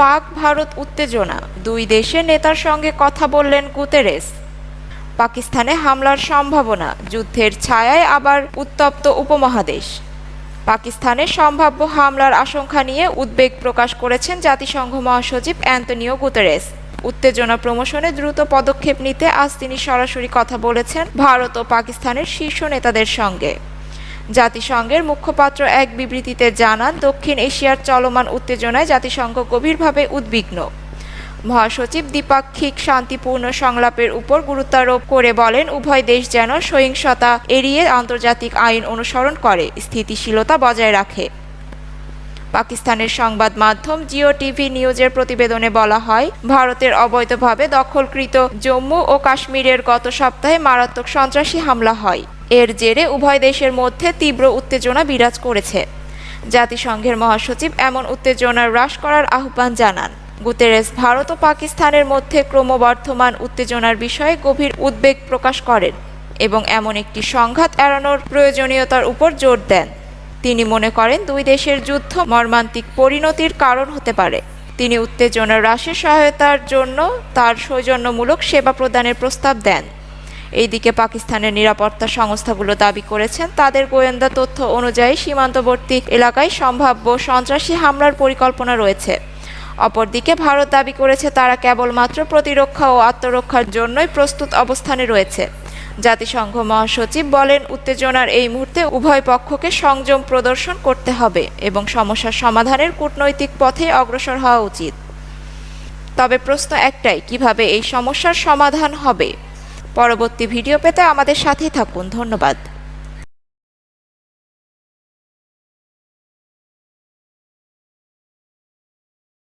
পাক ভারত উত্তেজনা। দুই দেশের নেতার সঙ্গে কথা বললেন গুতেরেস। পাকিস্তানে হামলার সম্ভাবনা, যুদ্ধের ছায়ায় আবার উত্তপ্ত উপমহাদেশ। পাকিস্তানে সম্ভাব্য হামলার আশঙ্কা নিয়ে উদ্বেগ প্রকাশ করেছেন জাতিসংঘ মহাসচিব অ্যান্তনিও গুতেরেস। উত্তেজনা প্রমোশনে দ্রুত পদক্ষেপ নিতে আজ তিনি সরাসরি কথা বলেছেন ভারত ও পাকিস্তানের শীর্ষ নেতাদের সঙ্গে। জাতিসংঘের মুখপাত্র এক বিবৃতিতে জানান, দক্ষিণ এশিয়ার চলমান উত্তেজনায় জাতিসংঘ গভীরভাবে উদ্বিগ্ন। মহাসচিব দ্বিপাক্ষিক শান্তিপূর্ণ সংলাপের উপর গুরুত্বারোপ করে বলেন, উভয় দেশ যেন সহিংসতা এড়িয়ে আন্তর্জাতিক আইন অনুসরণ করে, স্থিতিশীলতা বজায় রাখে। পাকিস্তানের সংবাদ মাধ্যম জিও টিভি নিউজের প্রতিবেদনে বলা হয়, ভারতের অবৈধভাবে দখলকৃত জম্মু ও কাশ্মীরের গত সপ্তাহে মারাত্মক সন্ত্রাসী হামলা হয়। এর জেরে উভয় দেশের মধ্যে তীব্র উত্তেজনা বিরাজ করেছে। জাতিসংঘের মহাসচিব এমন উত্তেজনা হ্রাস করার আহ্বান জানান। গুতেরেস, ভারত ও পাকিস্তানের মধ্যে ক্রমবর্ধমান উত্তেজনার বিষয়ে গভীর উদ্বেগ প্রকাশ করেন এবং এমন একটি সংঘাত এড়ানোর প্রয়োজনীয়তার উপর জোর দেন। তিনি মনে করেন, দুই দেশের যুদ্ধ মর্মান্তিক পরিণতির কারণ হতে পারে। তিনি উত্তেজনা হ্রাসের সহায়তার জন্য তার সৌজন্যমূলক সেবা প্রদানের প্রস্তাব দেন। এইদিকে পাকিস্তানের নিরাপত্তা সংস্থাগুলো দাবি করেছেন। তাদের গোয়েন্দা তথ্য অনুযায়ী সীমান্তবর্তী এলাকায় সম্ভাব্য সন্ত্রাসী হামলার পরিকল্পনা রয়েছে। অপরদিকে ভারত দাবি করেছে তারা কেবলমাত্র প্রতিরক্ষা ও আত্মরক্ষার জন্যই প্রস্তুত অবস্থানে রয়েছে। জাতিসংঘ মহাসচিব বলেন, উত্তেজনার এই মুহূর্তে উভয় পক্ষকে সংযম প্রদর্শন করতে হবে এবং সমস্যার সমাধানের কূটনৈতিক পথে অগ্রসর হওয়া উচিত। তবে প্রশ্ন একটাই, কীভাবে এই সমস্যার সমাধান হবে? পরবর্তী ভিডিও পেতে আমাদের সাথেই থাকুন। ধন্যবাদ।